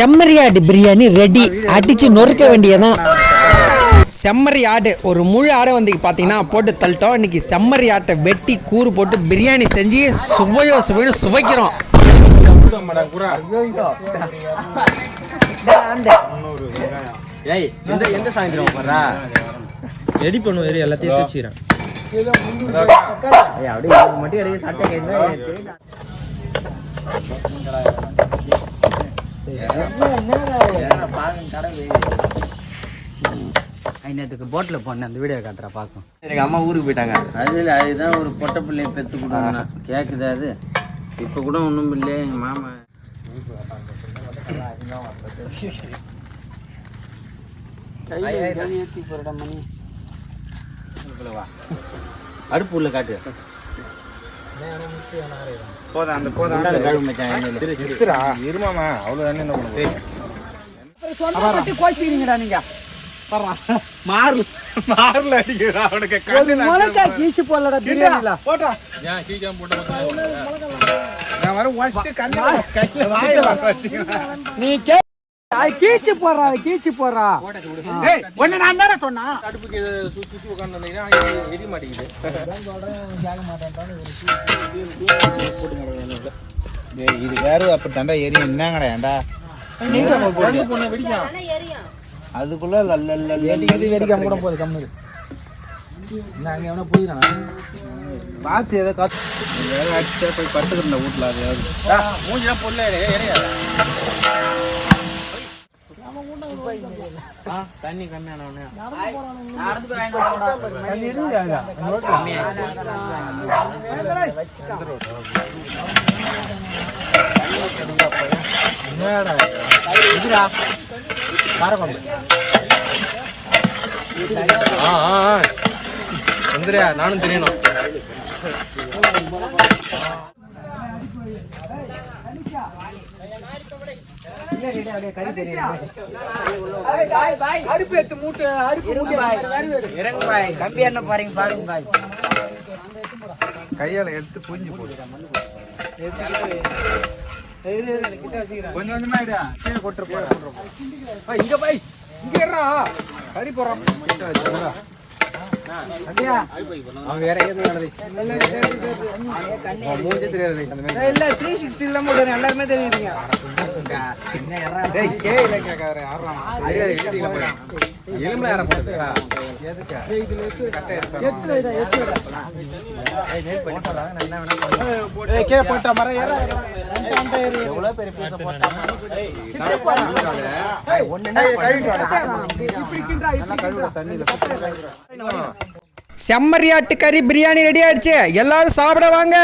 செம்மறியாடு biryani ready அடிச்சு நொறுக்க வேண்டியதான் செம்மறி ஆடு ஒரு முழு ஆடை வந்து பார்த்தீங்கன்னா போட்டு தள்ளிட்டோம். இன்னைக்கு செம்மறி ஆட்டை வெட்டி கூறு போட்டு பிரியாணி செஞ்சு சுவையோ சுவையோ சுவைக்கிறோம். ஏய் எந்த எந்த சாயந்தரம் போடுறா ரெடி பண்ணுவோம் ஏறி எல்லாத்தையும் தூச்சிக்கிறேன் அப்படியே மட்டும் சட்டை ஐநூத்துக்கு போட்டில் போனேன் அந்த வீடியோ காட்டுற பார்க்கும் எனக்கு அம்மா ஊருக்கு போயிட்டாங்க. அதில் அதுதான் ஒரு பொட்டை பிள்ளைய பெற்று கொடுக்கணும் கேட்குது அது? இப்போ கூட ஒன்றும் இல்லையே எங்கள் மாமா. அடுப்பு உள்ள காட்டு. போதும் அந்த போதும். அந்த கழுவு மச்சான். இருமாமா அவ்வளோ தானே என்ன பண்ணுது கோச்சிக்கிறீங்கடா நீங்க. மாறல மாறல அடிக்கிறா அவனுக்கு. மிளகா கீச்சு போடலடா பிரியாணில. போட்டா. நான் வர வாசிட்டு கண்ணு நீ கே அது கீச்சு போடுறா அது கீச்சு போடுறா. ஏய் ஒண்ணு நான் தானே சொன்னா? அடுப்புக்கு சுத்தி வந்தீங்கன்னா எரிய மாட்டேங்குது. இது வேற அப்ப தண்டா எரியும். என்னங்கடா வெடிக்கும் அதுக்குள்ள வெடிக்காம கூட போகுது கம்முது நான் அங்க எவனா போயிடறான் பார்த்து ஏதோ காத்து வேற அடிச்சா போய் படுத்துக்கிறேன் வீட்டுல அதையாவது மூஞ்சிலாம் பொருள் எரியாது? தண்ணி கம்மியான உடனே. வந்துரு நானும் தெரியணும். அருப்பு எடுத்து மூட்டு அரிப்பு மூட்டு இறங்கு பாய் கம்பி என்ன பாருங்க பாருங்க பாய் கையால எடுத்து புரிஞ்சு போடு கொஞ்சம் கொஞ்சமா இடியா கீழே கொட்டுற போறேன் இங்க போய் இங்க கறி போறான் அவன் வேற எதுவும் நடந்து மூஞ்சி தெரியாது இல்ல த்ரீ சிக்ஸ்டி எல்லாருமே தெரியுதுங்க எலும்புல யார கீழே போட்டா மரம் ஏற செம்மறியாட்டு கறி பிரியாணி ரெடி ஆயிடுச்சு. எல்லாரும் சாப்பிட வாங்க.